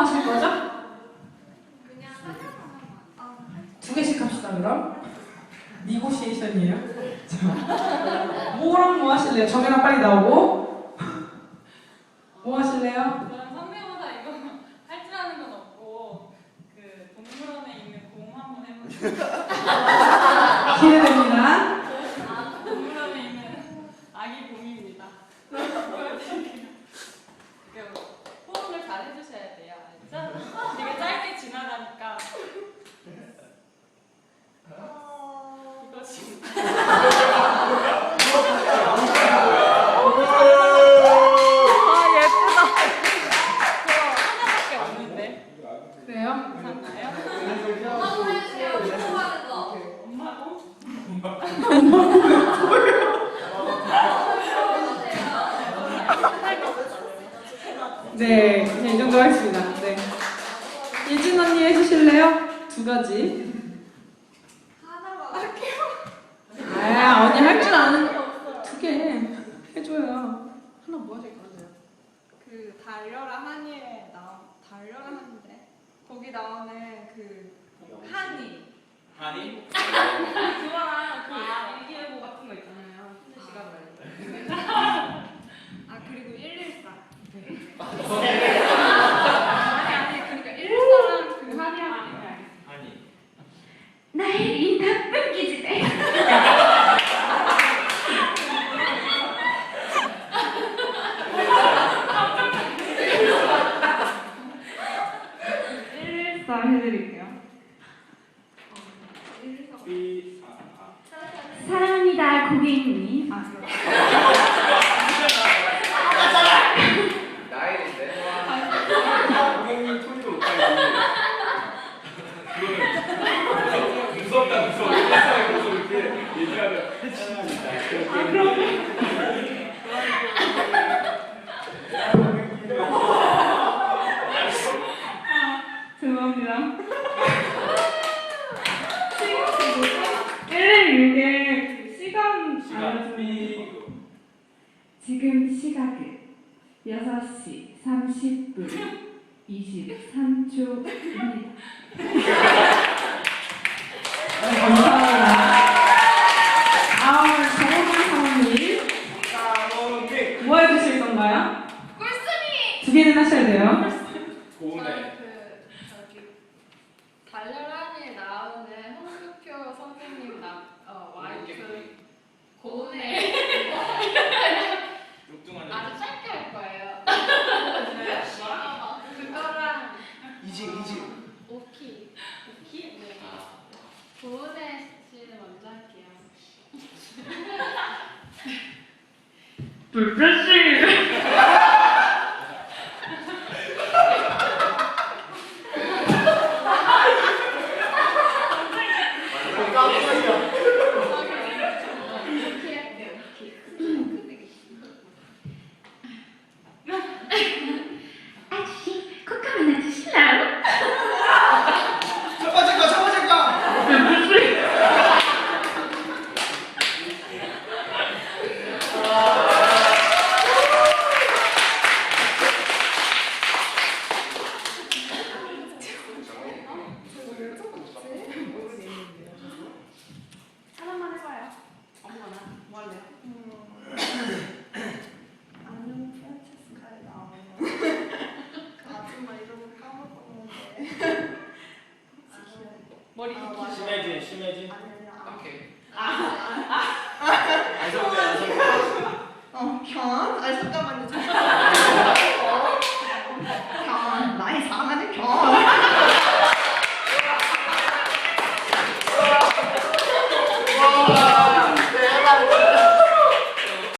하실 거죠? 그냥 하나만. 아, 두 개씩 합시다 그럼. 니고시에이션이에요. 자, 뭐랑 뭐 하실래요? 정해라 빨리 나오고. 뭐 하실래요? 저는 성대모사 이거 할 줄 아는 건 없고 그 동물원에 있는 공 한번 해보세요. 기대됩니다. 아, 동물원에 있는 아기 곰입니다. 그 호응을 잘 해주셔야 돼요. 알죠? 되게 짧게 지나가니까 어, 이거 지금 아 예쁘다. 저 하나밖에 없는데 그래요? 괜찮나요? 엄마도 해주세요. 좋아하는 거. 엄마도? 네, 그냥 이 정도 하겠습니다. 네. 예진 언니 해주실래요? 두 가지. 하나만 할게요. 아, 언니 할 줄 아는 두 개 해줘요. 하나 뭐 거예요? 그 달려라 한이에 나 달려라 한인데 거기 나오는 그 한이 아니? 그거랑 그 일기예보 같은 거 있잖아요. 현재 시간 말고. 아 그리고 114. 아니 아니 그러니까 114랑 그 한이랑 아니면 아니. 나의 이 나쁜 기집애 알겠어요. 114 삐. 아, 아. 사랑합니다 고객님 아, 나이인데? 고객님 톤도 높아요. 그거는 무섭다 무서워. 일상에 무서워 이렇게 얘기하면 해치입니다. 아 그럼. 죄송합니다. 116에 그 시간 삐. 지금 시각은 6시 30분 23초입니다 네, 감사합니다. 다음은 정호준 사모님. 뭐 해주실 건가요? 꿀순이. 두 개는 하셔야 돼요. 고네. 그 저기 달려라니에 나오는 홍수표 선생님 나 어, 와이프 고은의 육중한 아주 짧게 할 거예요. 그거랑. 오키 오키 네. 고은의 씨는 먼저 할게요. 오키 할게요. 오키. 아저씨 콧감 하나 주실래요? 첫 번째 거, 첫 번째 거. 하나만 해봐요. 아무거나 뭐 할래요? 아는 프란체스카에 나오는 그 아줌마 이름을 까먹었는데. 머리 아. 맞아. 심해진 심해진. 아니 아니. 오케이. 아, 안성재 안성재. 어, 변? 아니 잠깐만요. 잠깐만요.